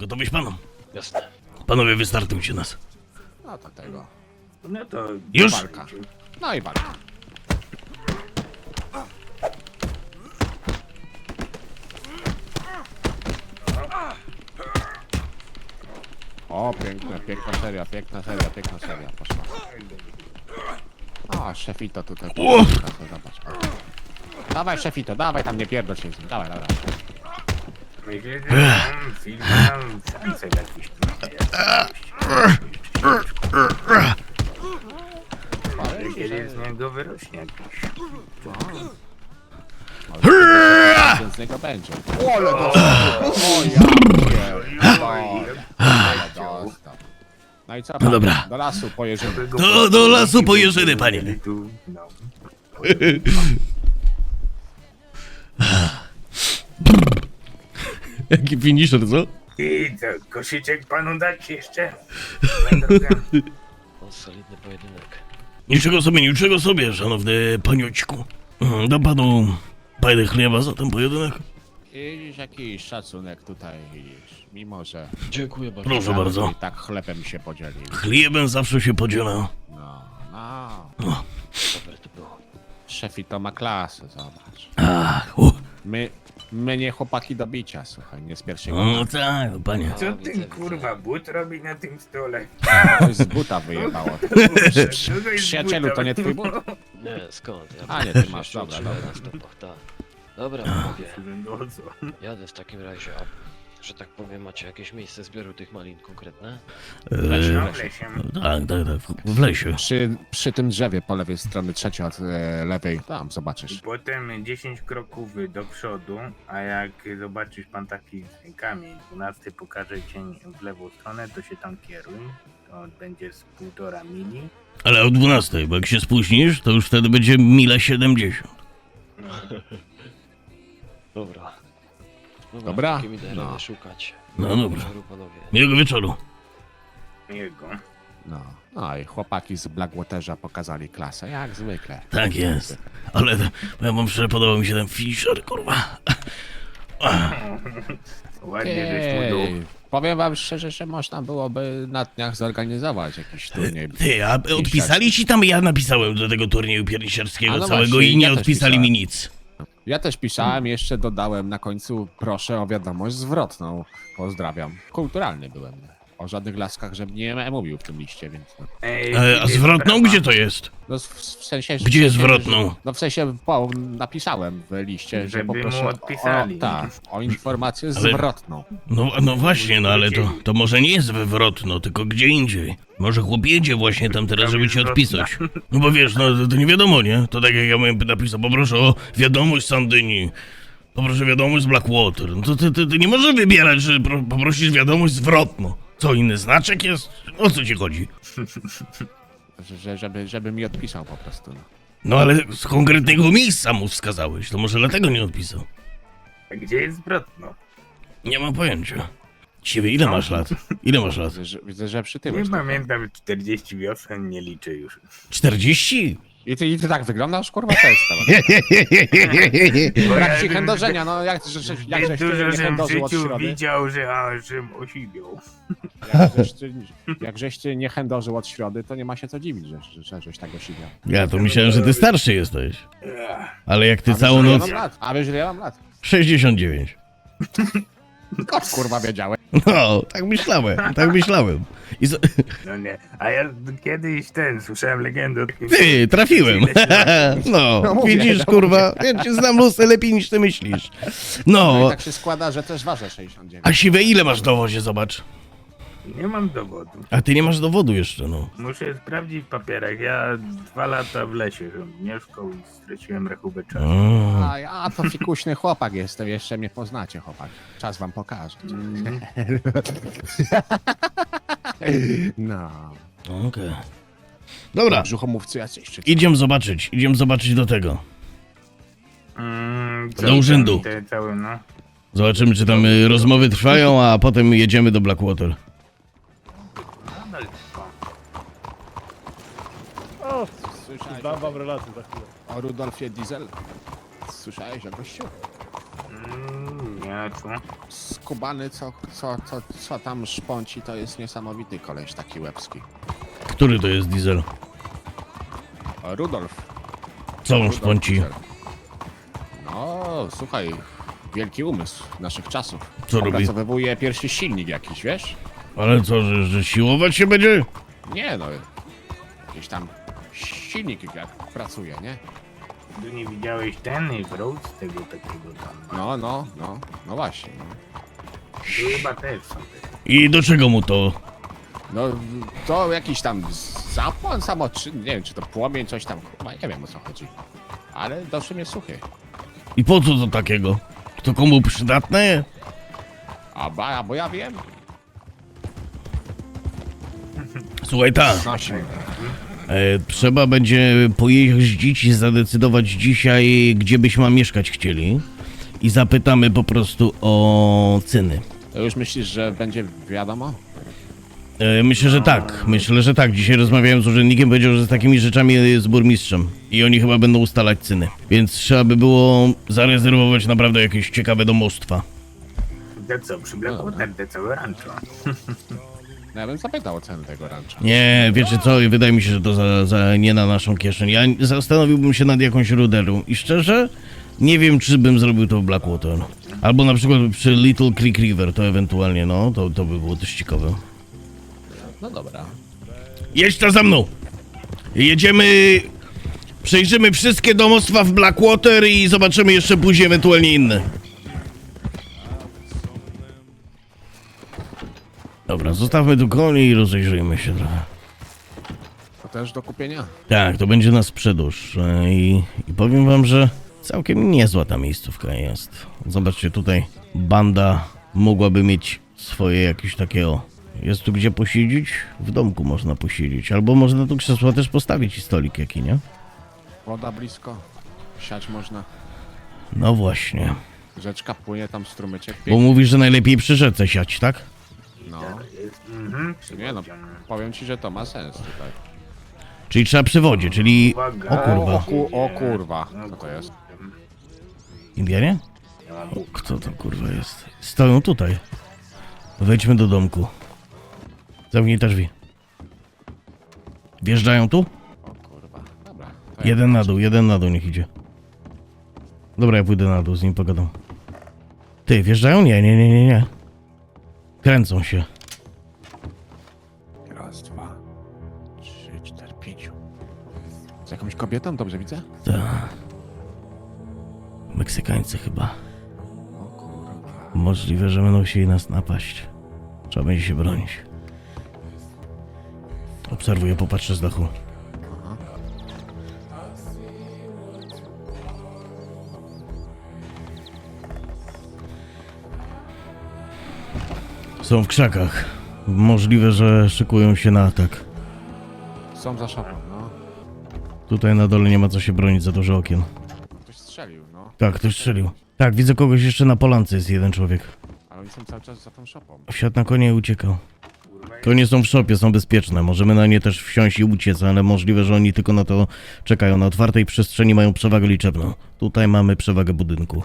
Gotowiś panu? Jasne. Panowie, wystartujcie nas. No to tego. No to Już? Walka. No i walka. O, piękna, piękna seria, piękna seria, piękna seria poszła. O, szefito tutaj. O! Zobacz. Dawaj szefito, dawaj tam nie pierdol się z nim. Dawaj, dawaj. Myślę, że tam film nam szansę jakiś tutaj jest. Kiedy z niego wyrośnie jakiś. Ten z niego będzie. O, ale dostał. O, ja dostał. No i co? No dobra. Do lasu pojedziemy. Do, do lasu po jeżyny, panie. No. Jaki finisher, co? I co, koszyczek panu dać jeszcze? Na drogę. No, solidny pojedynek. Niczego sobie, niczego sobie, szanowny paniućku. Mm, Da panu pajdę chleba za ten pojedynek? Widzisz jakiś szacunek tutaj, widzisz. Mimo, że Dziękuję bardzo. Proszę bardzo. i tak chlebem się podzielił. Chlebem zawsze się podziela. No, no. Super to było. Szefi to ma klasę, zobacz. Ach, u, My, my nie chłopaki do bicia, słuchaj, nie z pierwszego. no tak, panie. Co widzę. kurwa but robi na tym stole? To z buta wyjebało. Co to jest Przyjacielu, buta? to nie twój but? Nie, skąd? Ja A, nie, ty masz, dobra, dobra. na stopach, tak. Dobra, panowie, No co? jadę w takim razie, a że tak powiem, macie jakieś miejsce zbioru tych malin konkretne? No E, w lesie. tak, tak, tak, w- lesie. Przy, przy tym drzewie po lewej stronie, trzecie od e, lewej, tam zobaczysz. Potem 10 kroków do przodu, a jak zobaczysz pan taki kamień, 12 pokaże cień w lewą stronę, to się tam kieruj. To będzie z półtora mili. Ale o 12, bo jak się spóźnisz, to już wtedy będzie mila 70. Dobra. Dobra? Takim idę No. no. szukać. No dobra. Wieczoru, panowie. Miłego wieczoru. Jego. No. no i chłopaki z Blackwaterza pokazali klasę, jak zwykle. Tak jest. Ale to- ja wam szczerze podobał mi się ten finisher, kurwa. Ładnie żeś mu dół. Ej, powiem wam szczerze, że można byłoby na dniach zorganizować jakiś turniej. Ty, a odpisali ci tam, ja napisałem do tego turnieju pierniczarskiego A no całego właśnie, i nie ja też odpisali mi nic. Ja też pisałem, jeszcze dodałem na końcu proszę o wiadomość zwrotną. Pozdrawiam. Kulturalny byłem. O żadnych laskach, żebym nie mówił w tym liście, więc no. Ej, E, a zwrotną sprawa. gdzie to jest? No w, w sensie... że- Gdzie jest że- zwrotną? No w sensie po, napisałem w liście, że Żeby poproszę mu odpisali. O, tak, o informację Ale- zwrotną. No, no właśnie, no ale to, to może nie jest wywrotno, tylko gdzie indziej. Może chłop jedzie właśnie tam teraz, żeby ci odpisać. No bo wiesz, no to, to nie wiadomo, nie? To tak jak ja bym napisał, poproszę o wiadomość z Sandyni. Poproszę wiadomość z Blackwater. No to ty, ty, ty nie możesz wybierać, że pro, poprosisz wiadomość zwrotną. Co, inny znaczek jest? O co ci chodzi? Że, że, żeby, żeby mi odpisał po prostu. No. No ale z konkretnego miejsca mu wskazałeś, to może dlatego nie odpisał. A Gdzie jest zwrotno? Nie mam pojęcia. Ciebie, ile masz lat? Ile masz lat? Widzę, że, widzę, że Nie przytyłeś. trochę. pamiętam, 40 wiosen nie liczę już. 40? I ty, I ty tak wyglądasz, kurwa, to jest temat. Brak ci chędożenia, no jak, że, że, jak Jak żeś ty dużo nie żem w chędożył od życiu środy? widział, że ażem osiwiał. Jak żeś, ty, jak żeś ty nie chędożył od środy, to nie ma się co dziwić, że, że, że żeś tak osiwiał. Ja to myślałem, że ty starszy jesteś. Ale jak ty A wiesz, całą ile noc... mam lat? A wiesz, ile ja mam lat? 69. Kot, kurwa, wiedziałem. No, tak myślałem, tak myślałem. I z... No nie, a ja kiedyś ten, słyszałem legendę o takim... Ty, trafiłem. No, No mówię, widzisz, no kurwa, ja cię znam losy lepiej niż ty myślisz. No i No, tak się składa, że też ważę 69. a siwe ile masz w dowodzie, zobacz. Nie mam dowodu. A ty nie masz dowodu jeszcze, no. Muszę sprawdzić w papierach. Ja dwa lata w lesie mieszkał i straciłem rachubę czasu. A ja to fikuśny chłopak jestem, jeszcze mnie poznacie, chłopak. Czas wam pokaże. No. Okej. Dobra, Brzuchomówcy jacyś, czy idziemy zobaczyć, idziemy zobaczyć do tego. Mm, Do urzędu. Te całe, no. Zobaczymy, czy tam y, rozmowy trwają, a potem jedziemy do Blackwater. Dam wam relację za chwilę. o Rudolfie Diesel? Słyszałeś o gościu? Mm, nie. Tu. Skubany, co, co, co, co tam szpąci, to jest niesamowity koleś taki łebski. Który to jest diesel? O, Rudolf. Co on Rudolf szponci? Diesel. No, słuchaj, wielki umysł naszych czasów. Co robi? Opracowywuje pierwszy silnik jakiś, wiesz? Ale co, że, że siłować się będzie? Nie no, jakiś tam silnik jak pracuje, nie? Tu nie widziałeś ten i z tego takiego tam. No, no, no, no właśnie. No. Tu chyba też są te. I do czego mu to? No, to jakiś tam zapłon samo, czy nie wiem, czy to płomień, coś tam, chyba nie wiem o co chodzi. Ale do mnie suchy. I po co to takiego? To komu przydatne? A, ba, a bo ja wiem. Słuchaj, tak. Nosi. E, trzeba będzie pojeździć i zadecydować dzisiaj, gdzie byśmy mieszkać chcieli. I zapytamy po prostu o ceny. To już myślisz, że będzie wiadomo? E, myślę, że tak. Myślę, że tak. Dzisiaj rozmawiałem z urzędnikiem, powiedział, że z takimi rzeczami jest z burmistrzem. I oni chyba będą ustalać ceny. Więc trzeba by było zarezerwować naprawdę jakieś ciekawe domostwa. To co, przy Blackwater, te całe rancho. No ja bym zapytał o cenę tego rancza. Nie, wiecie co, wydaje mi się, że to za, za nie na naszą kieszeń. Ja zastanowiłbym się nad jakąś ruderą i szczerze nie wiem, czy bym zrobił to w Blackwater. Albo na przykład przy Little Creek River, to ewentualnie, no, to, to by było też ciekawe. No dobra. Jedź ta za mną! Jedziemy, przejrzymy wszystkie domostwa w Blackwater i zobaczymy jeszcze później ewentualnie inne. Dobra, zostawmy tu konie i rozejrzyjmy się trochę. To też do kupienia? Tak, to będzie na sprzedaż e, i, i powiem wam, że całkiem niezła ta miejscówka jest. Zobaczcie, tutaj banda mogłaby mieć swoje jakieś takie o. Jest tu gdzie posiedzieć? W domku można posiedzieć. Albo można tu krzesła też postawić i stolik jaki, nie? Woda blisko. Siać można. No właśnie. Rzeczka płynie tam strumyczek. Bo Pięknie. mówisz, że najlepiej przy rzece siać, tak? Jest, mhm, no, powiem ci, że to ma sens tutaj. Czyli trzeba przy wodzie, czyli... O kurwa. O, ku, o kurwa. Co to jest? Indianie? O, kto to kurwa jest? Stoją tutaj. Wejdźmy do domku. Zamknij te drzwi. Wjeżdżają tu? O kurwa. Dobra. to ja- Jeden na dół, jeden na dół niech idzie. Dobra, ja pójdę na dół, z nim pogadam. Ty, wjeżdżają? Nie, nie, nie, nie, nie. Kręcą się. Kobietą? Dobrze widzę? Ta. Meksykańcy chyba. O kurwa. Możliwe, że będą chcieli nas napaść. Trzeba będzie się bronić. Obserwuję, popatrzę z dachu. Są w krzakach. Możliwe, że szykują się na atak. Są za szopą, no. Tutaj na dole nie ma co się bronić za dużo okien. Ktoś strzelił, no. Tak, ktoś strzelił. Tak, widzę kogoś jeszcze na polance, jest jeden człowiek. Ale oni są cały czas za tą szopą. Wsiadł na konie i uciekał. Konie są w szopie, są bezpieczne. Możemy na nie też wsiąść i uciec, ale możliwe, że oni tylko na to czekają. Na otwartej przestrzeni mają przewagę liczebną. Tutaj mamy przewagę budynku.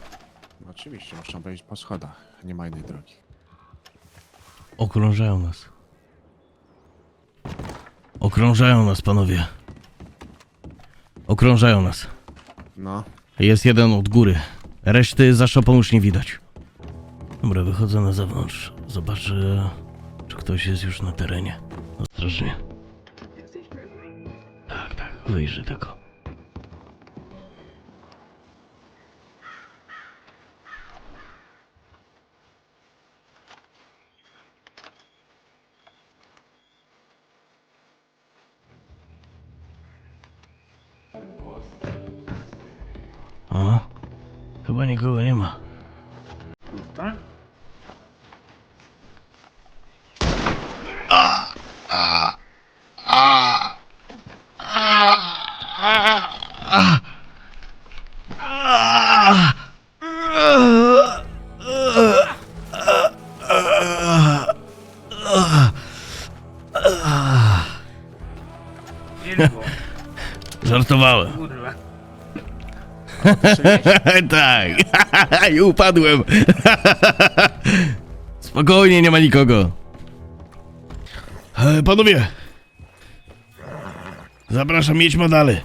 No, oczywiście, muszą wejść po schodach. Nie ma innej drogi. Okrążają nas. Okrążają nas, panowie. Okrążają nas. No. Jest jeden od góry. Reszty za szopą już nie widać. Dobra, wychodzę na zewnątrz. Zobaczę, czy ktoś jest już na terenie. Ostrożnie. Tak, tak, wyjrzy tylko. Chyba nikogo nie ma. Pusto? Wielko, Żartowałem. tak. I upadłem. Spokojnie, nie ma nikogo. E, Panowie. Zapraszam, jedźmy dalej.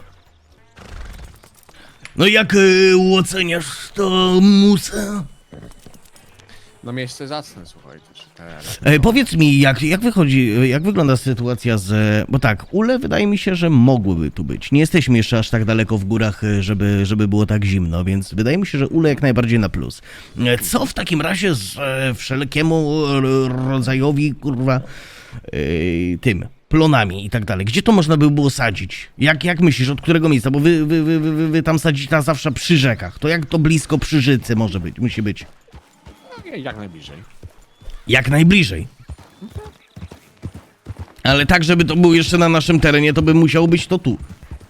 No jak y, oceniasz to musę? No miejsce zacne, słuchajcie. Czy te... E, powiedz mi, jak, jak wychodzi, jak wygląda sytuacja z... Bo tak, ule wydaje mi się, że mogłyby tu być. Nie jesteśmy jeszcze aż tak daleko w górach, e, żeby, żeby było tak zimno, więc wydaje mi się, że ule jak najbardziej na plus. E, Co w takim razie z e, wszelkiemu rodzajowi, kurwa, e, tym, plonami i tak dalej? Gdzie to można by było sadzić? Jak, jak myślisz, od którego miejsca? Bo wy, wy, wy, wy, wy, wy tam sadzicie na zawsze przy rzekach. To jak to blisko przy rzece może być, musi być? Jak najbliżej. Jak najbliżej. Ale tak, żeby to było jeszcze na naszym terenie, to by musiało być to tu.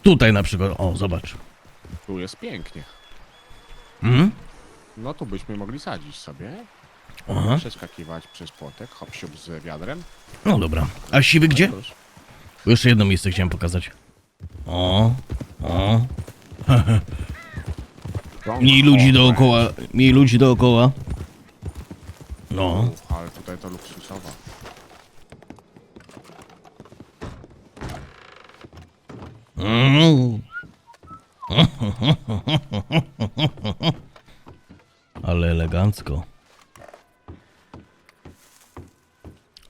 Tutaj na przykład. O, zobacz. Tu jest pięknie. Mhm. No tu byśmy mogli sadzić sobie. Aha. Przeskakiwać przez płotek, hop siup z wiadrem. No dobra. A siwy gdzie? Proszę. Bo Jeszcze jedno miejsce chciałem pokazać. O, o. Mniej ludzi dookoła. Mniej ludzi dookoła. No. Ale tutaj to luksusowa. Mm. Ale elegancko.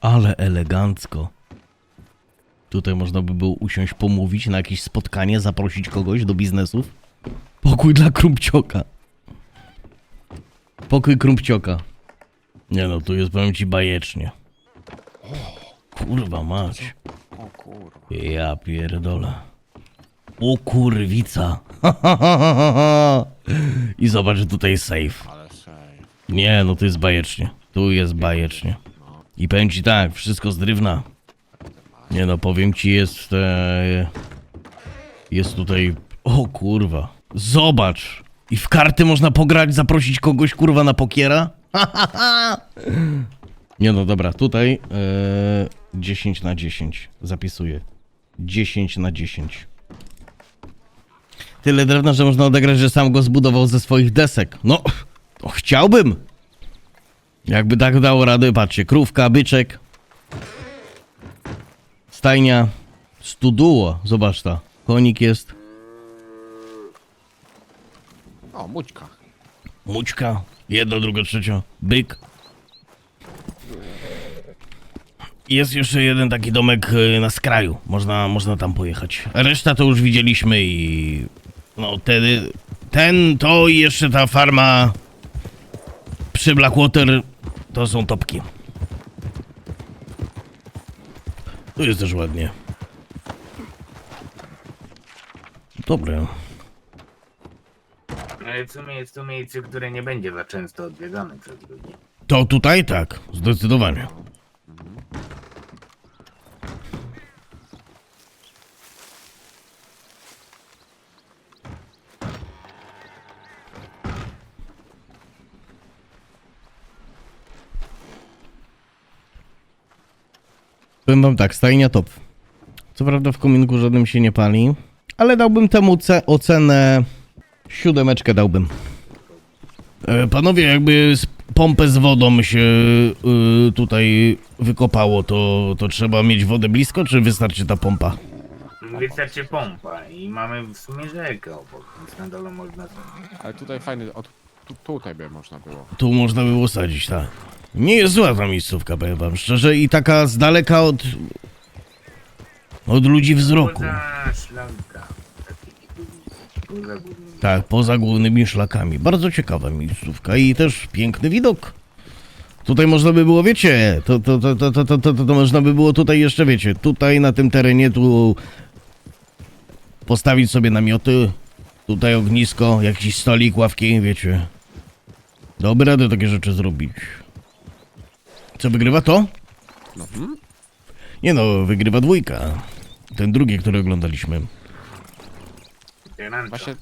Ale elegancko. Tutaj można by było usiąść, pomówić na jakieś spotkanie, zaprosić kogoś do biznesów. Pokój dla krumpcioka. Pokój krumpcioka. Nie no, tu jest powiem ci bajecznie. Kurwa mać. O kurwa. Ja pierdolę. O kurwica. I zobacz, że tutaj jest safe. Ale. Nie, no to jest bajecznie. Tu jest bajecznie. I powiem ci tak, wszystko z drewna. Nie no, powiem ci, jest... E, jest tutaj... O kurwa. Zobacz. I w karty można pograć, zaprosić kogoś kurwa na pokiera? Nie no, dobra, tutaj e, 10 na 10 zapisuję. 10 na 10. Tyle drewna, że można odegrać, że sam go zbudował ze swoich desek. No, to chciałbym. Jakby tak dało radę, patrzcie, krówka, byczek, stajnia, studuło, zobacz ta, konik jest, O, mućka. mućka, jedno, drugie, trzecie, byk. Jest jeszcze jeden taki domek y, na skraju, można, można tam pojechać. Reszta to już widzieliśmy i no wtedy, ten, to i jeszcze ta farma przy Blackwater to są topki. Tu jest też ładnie. Dobre. W sumie jest to miejsce, które nie będzie za często odwiedzane przez ludzi. To tutaj tak, zdecydowanie. Powiem wam tak, stajnia top. Co prawda w kominku żadnym się nie pali, ale dałbym temu ce- ocenę siódemeczkę dałbym. E, Panowie, jakby z pompę z wodą się y, tutaj wykopało, to, to trzeba mieć wodę blisko, czy wystarczy ta pompa? Wystarczy pompa i mamy w sumie rzekę obok, więc na dole można... Ale tutaj fajny, od, tu, tutaj by można było. Tu można było sadzić, tak. Nie jest zła ta miejscówka, powiem wam szczerze, i taka z daleka od... od ludzi wzroku. Poza szlanka. Tak, poza głównymi szlakami. Bardzo ciekawa miejscówka i też piękny widok. Tutaj można by było, wiecie, to, to, to, to, to, to, to, to można by było tutaj jeszcze, wiecie, tutaj na tym terenie tu postawić sobie namioty, tutaj ognisko, jakiś stolik, ławki, wiecie. Dałoby radę takie rzeczy zrobić. Co wygrywa to? Hmm? Nie no, wygrywa dwójka. Ten drugi, który oglądaliśmy. Rancho. Właśnie,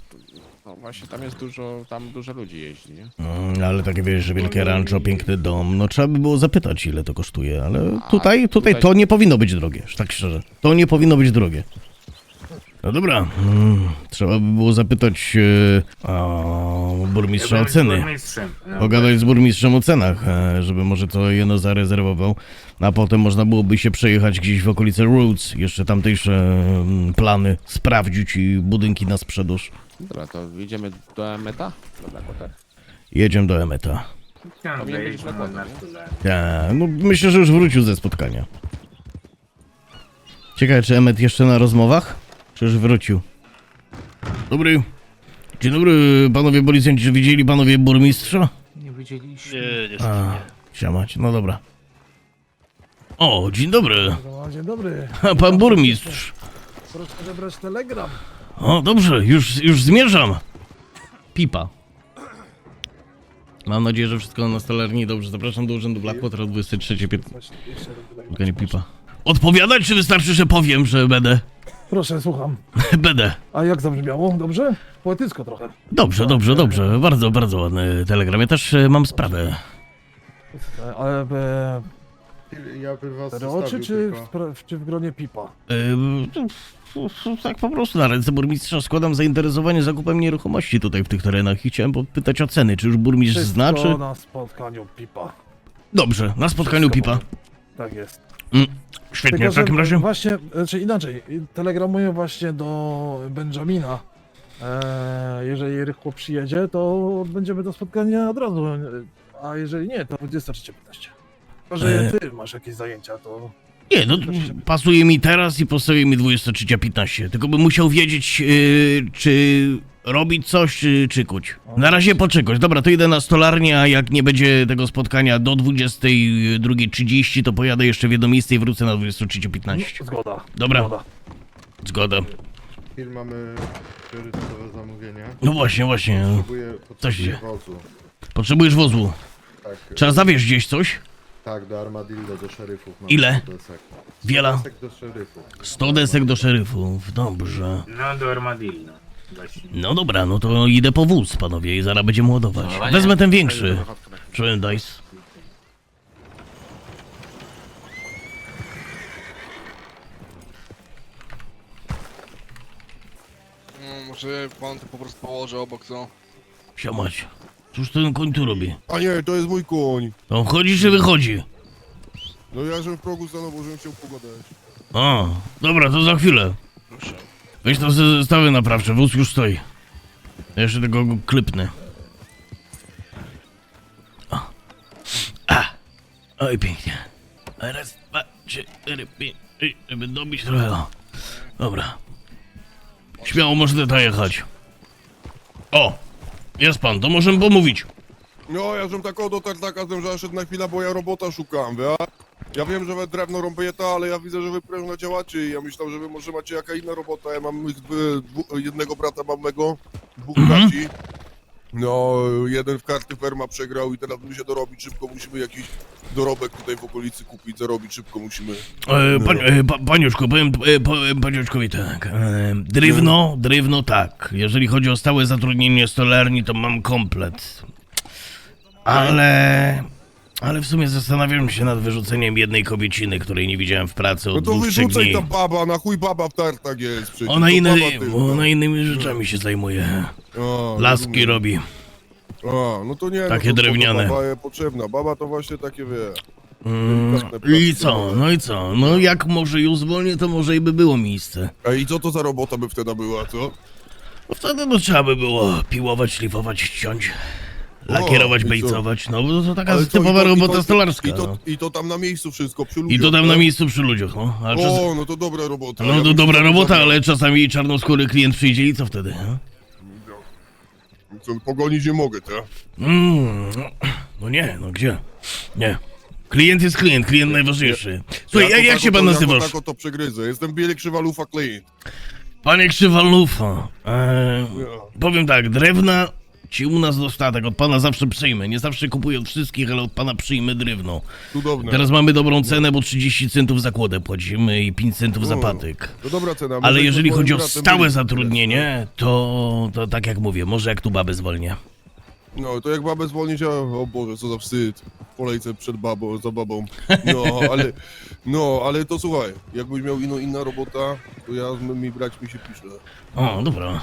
no właśnie tam jest dużo, tam dużo ludzi jeździ, nie? Mm, ale takie wiesz, że wielkie rancho, piękny dom, no trzeba by było zapytać ile to kosztuje, ale tutaj, tutaj to nie powinno być drogie, tak szczerze. To nie powinno być drogie. No dobra, mm, trzeba by było zapytać e, o burmistrza Ja o byłem z ceny. burmistrzem. No, Pogadać z burmistrzem o cenach, e, żeby może to jeno zarezerwował, a potem można byłoby się przejechać gdzieś w okolice Roots, jeszcze tamtejsze mm, plany sprawdzić i budynki na sprzedaż. Dobra, to idziemy do Emeta? Dobra, koter. Jedziemy do Emeta. Chciałem Powinien wejść być mu na na nie? stole. Ja, no myślę, że już wrócił ze spotkania. Ciekawe, czy Emmet jeszcze na rozmowach? Czy już wrócił? Dobry. Dzień dobry, panowie policjanci. Czy widzieli panowie burmistrza? Nie widzieliśmy. Nie, niestety A, nie. siamać, no dobra. O, dzień dobry. No, dzień dobry. A, pan burmistrz. Proszę odebrać telegram. O, dobrze, już, już zmierzam. Pipa. Mam nadzieję, że wszystko na stolarni dobrze. Zapraszam do urzędu Blackwater o 23.15. Właśnie, jeszcze raz Tylko nie pipa. Odpowiadać, czy wystarczy, że powiem, że będę? Proszę, słucham. będę. A jak zabrzmiało? Dobrze? Poetycko trochę. Dobrze, dobrze, dobrze. Bardzo, bardzo ładny telegram. Ja też e, mam sprawę. E, Ale e, Ja bym was cztery oczy zostawił czy w, tylko. spra- czy w gronie pipa? E, tak po prostu na ręce burmistrza składam zainteresowanie zakupem nieruchomości tutaj w tych terenach i chciałem popytać o ceny. Czy już burmistrz Wszystko znaczy? na spotkaniu pipa. Dobrze, na spotkaniu Wszystko pipa. Tak jest. Świetnie, Tylko, w takim że razie. Właśnie, znaczy inaczej, telegramuję właśnie do Benjamina. E, jeżeli rychło przyjedzie, to będziemy do spotkania od razu. A jeżeli nie, to 23.15. Chyba, że E. ty masz jakieś zajęcia, to Nie, no pasuje mi teraz i pasuje mi 23.15. Tylko bym musiał wiedzieć, yy, czy robić coś, czy, czy kuć. Na razie poczekać. Dobra, to idę na stolarnię, a jak nie będzie tego spotkania do 22.30, to pojadę jeszcze w jedno miejsce i wrócę na 23.15. no, zgoda. Dobra. Zgoda. Zgoda. Chwil mamy priorytetowe zamówienie. No właśnie, właśnie. Potrzebuję, potrzebuję się- wozu. Potrzebujesz wozu. Tak, Trzeba zawieźć gdzieś coś? tak, do Armadillo, do szeryfów. Mam Ile? 100 desek. Wiela. Desek do szeryfów. 100 desek do szeryfów. Dobrze. No do Armadillo. No dobra, no to idę po wóz, panowie, i zaraz będziemy ładować. Wezmę ten większy. Czułem dice. No, może pan to po prostu położy obok, co? Siamać. Cóż ten koń tu robi? A nie, to jest mój koń. On wchodzi czy wychodzi? No ja żem w progu stanął, bo żebym chciał pogadać. A, dobra, to za chwilę. Proszę. Weź ze zestawy naprawcze, wóz już stoi. Ja jeszcze tego go klypnę. Oj, pięknie. Raz, dwa, trzy, cztery, pięć, sześć, żeby dobić trochę. o. Dobra. Śmiało można ta jechać. O! Jest pan, to możemy pomówić. No, ja żem tak o do tartaka zdem, że szedł na chwilę, bo ja robota szukam, wie? Ja wiem, że wy drewno rąbieta, ale ja widzę, że wy prężno działacie i ja myślałem, że wy może macie jaka inna robota. Ja mam ich dwu, dwu, jednego brata małego, dwóch Mhm. braci. No, jeden w karty ferma przegrał i teraz musimy się dorobić szybko, musimy jakiś dorobek tutaj w okolicy kupić, zarobić szybko musimy. E, pan, e, pa, paniuszku, powiem, e, powiem paniuszkowi tak. E, drewno, drewno tak. Jeżeli chodzi o stałe zatrudnienie stolarni, to mam komplet. Ale... Ale w sumie zastanawiam się nad wyrzuceniem jednej kobieciny, której nie widziałem w pracy No od to dwóch, trzech wyrzucaj dni. tam baba, na chuj baba w tartak jest przecież. Ona, to inny, baba ona innymi rzeczami się zajmuje. A, Laski rozumiem. robi. A, no to nie, Takie no to drewniane. Baba jest potrzebna. Baba to właśnie takie wie. Mm, I co? No i co? No jak może ją zwolnię, to może i by było miejsce. A i co to za robota by wtedy była, co? No wtedy no trzeba by było piłować, szlifować, ściąć, lakierować, i co? bejcować. No bo to taka Ale co, typowa i to- robota to- stolarska. I to. I to tam na miejscu wszystko, przy ludziach. I to tam na tak? miejscu przy ludziach, no. Czas... O, no to dobra robota. No Ja to bym dobra się robota, zabrał. ale czasami czarnoskóry klient przyjdzie i co wtedy? no? Co, Pogonić nie mogę, tak? Mm, no, no nie, no gdzie? Nie. Klient jest klient, klient najważniejszy. Słuchaj, Ja jak, to jak tak się oto- pan Ja nazywasz? to tak oto przegryzę. Jestem Bielek Krzywalufa Klejn. Panie Krzywalufa, e, Ja. powiem tak, drewna ci u nas dostatek, od pana zawsze przyjmę. Nie zawsze kupuję od wszystkich, ale od pana przyjmę drewno. Cudowne. Teraz mamy dobrą cenę, bo 30 centów za kłodę płacimy i 5 centów za O, patyk. To dobra cena. Ale Może jeżeli chodzi o bratem stałe byli- zatrudnienie, to, to tak jak mówię, może jak tu babę zwolnię. No, to jak babę zwolnić, a o Boże, co za wstyd. W kolejce przed babą, za babą. No, ale, no, ale to słuchaj, jakbyś miał inną, inna robota, to ja z moimi braćmi się piszę. O, dobra,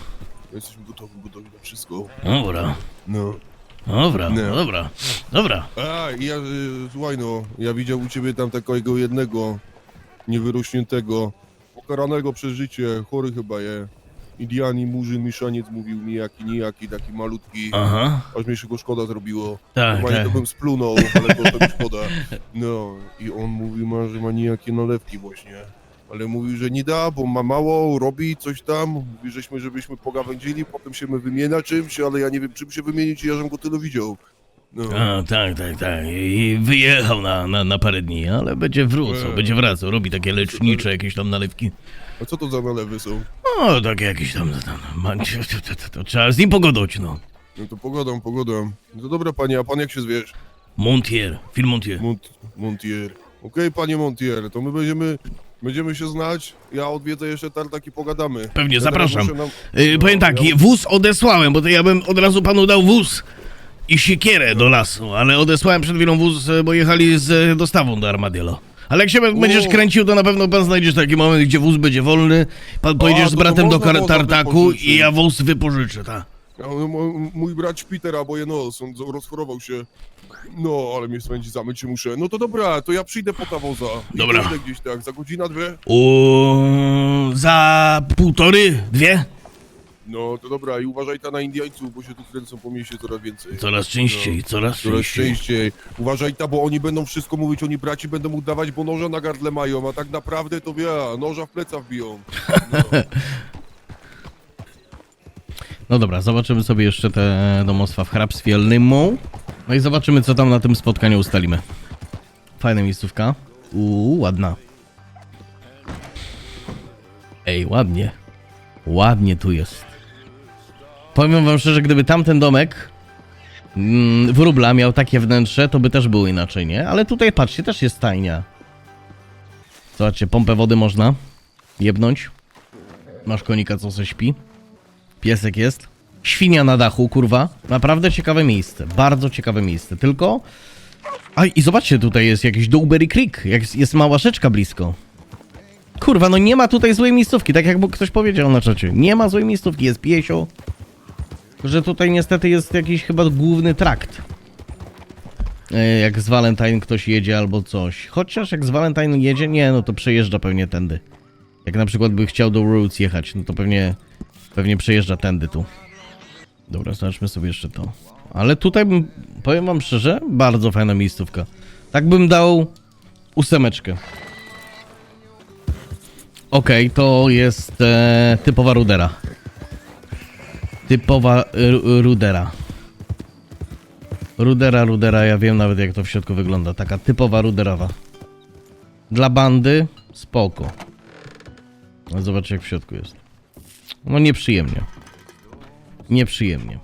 Jesteśmy gotowi, gotowi na wszystko. dobra, No. dobra, Nie. no dobra, dobra. A, i ja, y, słuchaj no, ja widział u ciebie tam takiego jednego, niewyrośniętego, pokaranego przez życie, chory chyba je. Indianin, murzyn, mieszaniec mówił nijaki, nijaki, taki malutki, Aha, aż mi się go szkoda zrobiło. tak, Normalnie tak. to bym splunął, ale to tak szkoda. No, i on mówi, ma, że ma nijakie nalewki właśnie. Ale mówił, że nie da, bo ma mało, robi coś tam. Mówi, żeśmy, żebyśmy pogawędzili, potem się my wymienia czymś, ale ja nie wiem czym się wymienić i ja żem go tyle widział. No. A, tak, tak, tak. I wyjechał na, na, na parę dni, ale będzie wrócał, E. będzie wracał. Robi takie lecznicze jakieś tam nalewki. A co to za nalewy są? O, takie jakieś tam, tam man, to, to, to, to trzeba z nim pogodoć, no. No to pogodą, pogodą. No dobra panie, a pan jak się zwiesz? Montier, film Montier. Mont Montier. Okej panie Montier, to my będziemy, będziemy się znać. Ja odwiedzę jeszcze tartak i pogadamy. Pewnie, Ja teraz zapraszam. muszę nam- Yy, No, powiem tak, ja- wóz odesłałem, bo to ja bym od razu panu dał wóz i siekierę do lasu, ale odesłałem przed chwilą wóz, e, bo jechali z e, dostawą do Armadillo. Ale jak się będziesz kręcił, to na pewno pan znajdziesz taki moment, gdzie wóz będzie wolny, pan pojedziesz z bratem do można kar- woza tartaku i ja wóz wypożyczę, tak. Ja, no, mój brat Peter aboje nos, on z- rozchorował się. No, ale mnie spędzi zamyć się muszę. No to dobra, to ja przyjdę po ta woza. I Dobra. Gdzieś tak, za godzinę, dwie? O, za półtory, dwie? No to dobra, i uważaj ta na Indiańców, bo się tu kręcą po mieście coraz więcej. Coraz częściej, coraz Coraz częściej. częściej. Uważaj ta, bo oni będą wszystko mówić, oni braci będą udawać, bo noża na gardle mają, a tak naprawdę to wie, noża w pleca wbiją. No dobra, zobaczymy sobie jeszcze te domostwa w hrabstwie Lymą. No i zobaczymy, co tam na tym spotkaniu ustalimy. Fajna miejscówka. Uuu, ładna. Ej, ładnie. Ładnie tu jest. Powiem wam szczerze, gdyby tamten domek mm, wróbla miał takie wnętrze, to by też było inaczej, nie? Ale tutaj, patrzcie, też jest stajnia. Zobaczcie, pompę wody można jebnąć. Masz konika, co se śpi. Piesek jest. Świnia na dachu, kurwa. Naprawdę ciekawe miejsce. Bardzo ciekawe miejsce. Tylko. A i zobaczcie, tutaj jest jakiś Dowberry Creek. Jak jest mała rzeczka blisko. Kurwa, no nie ma tutaj złej miejscówki, tak jak ktoś powiedział na czacie. Nie ma złej miejscówki, jest piesio. Że tutaj niestety jest jakiś chyba główny trakt. E, Jak z Valentine ktoś jedzie albo coś. Chociaż jak z Valentine jedzie, nie, no to przejeżdża pewnie tędy. Jak na przykład by chciał do Roots jechać, no to pewnie Pewnie przejeżdża tędy tu. Dobra, zobaczmy sobie jeszcze to. Ale tutaj bym, powiem wam szczerze, bardzo fajna miejscówka. Tak bym dał ósemeczkę. Okej, to jest e, typowa rudera. Typowa ru- rudera. Rudera, rudera, ja wiem nawet jak to w środku wygląda. Taka typowa ruderowa. Dla bandy spoko. No zobacz jak w środku jest. No nieprzyjemnie. Nieprzyjemnie.